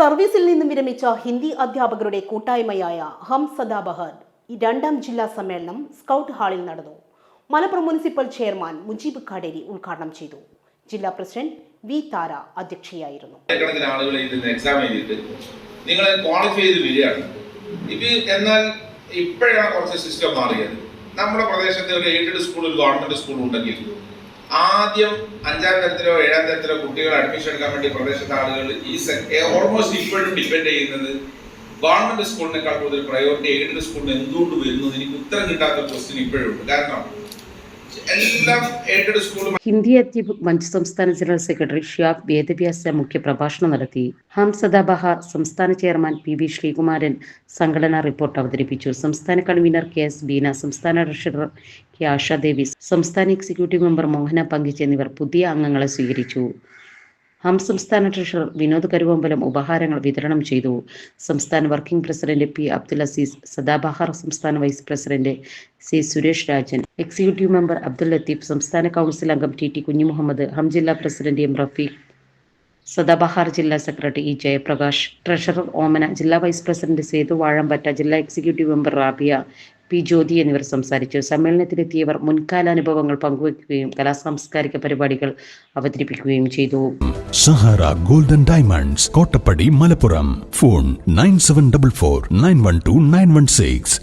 സർവീസിൽ നിന്നും വിരമിച്ച ഹിന്ദി അധ്യാപകരുടെ കൂട്ടായ്മയായ ഹം സദാ ബഹർ രണ്ടാം ജില്ലാ സമ്മേളനം സ്കൗട്ട് ഹാളിൽ നടന്നു. മലപ്പുറം മുനിസിപ്പൽ ചെയർമാൻ മുജീബ് കാടേരി ഉദ്ഘാടനം ചെയ്തു. ജില്ലാ പ്രസിഡന്റ് വി താര അധ്യക്ഷയായിരുന്നു. എക്സാം നിങ്ങളെ ക്വാളിഫൈ ചെയ്ത് വരികയാണ്. ഇത് എന്നാൽ ഇപ്പോഴാണ് കുറച്ച് സിസ്റ്റം മാറിയത്. നമ്മുടെ പ്രദേശത്ത് ഒരു എയ്ഡഡ് ഒരു ഗവൺമെന്റ് സ്കൂൾ ഉണ്ടെങ്കിൽ ആദ്യം അഞ്ചാം തരത്തിലോ ഏഴാം തരത്തിലോ കുട്ടികൾ അഡ്മിഷൻ എടുക്കാൻ വേണ്ടി പ്രദേശത്തെ ആളുകൾ ഈ ഓൾമോസ്റ്റ് ഇപ്പോഴും ഡിപ്പെൻഡ് ചെയ്യുന്നത് ഗവൺമെന്റ് സ്കൂളിനേക്കാൾ കൂടുതൽ പ്രയോറിറ്റി എയ്ഡഡ് സ്കൂളിന് എന്തുകൊണ്ട് വരുന്നത്? എനിക്ക് ഉത്തരം കിട്ടാത്ത ക്വസ്റ്റ്യൻ ഇപ്പോഴും ഉണ്ട്. കാരണം ഹിന്ദി അധ്യപ് മഞ്ച് സംസ്ഥാന ജനറൽ സെക്രട്ടറി ഷിയാബ് വേദവ്യാസ മുഖ്യപ്രഭാഷണം നടത്തി. ഹംസദ ബഹ സംസ്ഥാന ചെയർമാൻ പി വി ശ്രീകുമാരൻ സംഘടനാ റിപ്പോർട്ട് അവതരിപ്പിച്ചു. സംസ്ഥാന കൺവീനർ കെ എസ് ബീന സംസ്ഥാന ട്രഷറർ കെ ആശാദേവി സംസ്ഥാന എക്സിക്യൂട്ടീവ് മെമ്പർ മോഹന പങ്കിച്ച് എന്നിവർ പുതിയ അംഗങ്ങളെ സ്വീകരിച്ചു. ഹം സംസ്ഥാന ട്രഷറർ വിനോദ് കരുവമ്പലം ഉപഹാരങ്ങൾ വിതരണം ചെയ്തു. സംസ്ഥാന working president P Abdul Azeez Sadabahar സംസ്ഥാന vice president C Suresh Rajan executive member Abdul Latheef സംസ്ഥാന കൗൺസിൽ അംഗം ടി ടി കുഞ്ഞുമുഹമ്മദ് ഹം ജില്ലാ പ്രസിഡന്റ് എം റഫീഖ് സദാബഹാർ ജില്ലാ secretary E Jayaprakash treasurer Omana ജില്ലാ വൈസ് പ്രസിഡന്റ് സേതു വാഴമ്പറ്റ ജില്ലാ executive member Rabiya P Jyothi എന്നിവർ സംസാരിച്ചു. സമ്മേളനത്തിലെത്തിയവർ മുൻകാല അനുഭവങ്ങൾ പങ്കുവയ്ക്കുകയും കലാസാംസ്കാരിക പരിപാടികൾ അവതരിപ്പിക്കുകയും ചെയ്തു. Sahara golden diamonds Kottappadi Malappuram. Phone nine seven double four nine one two nine one six.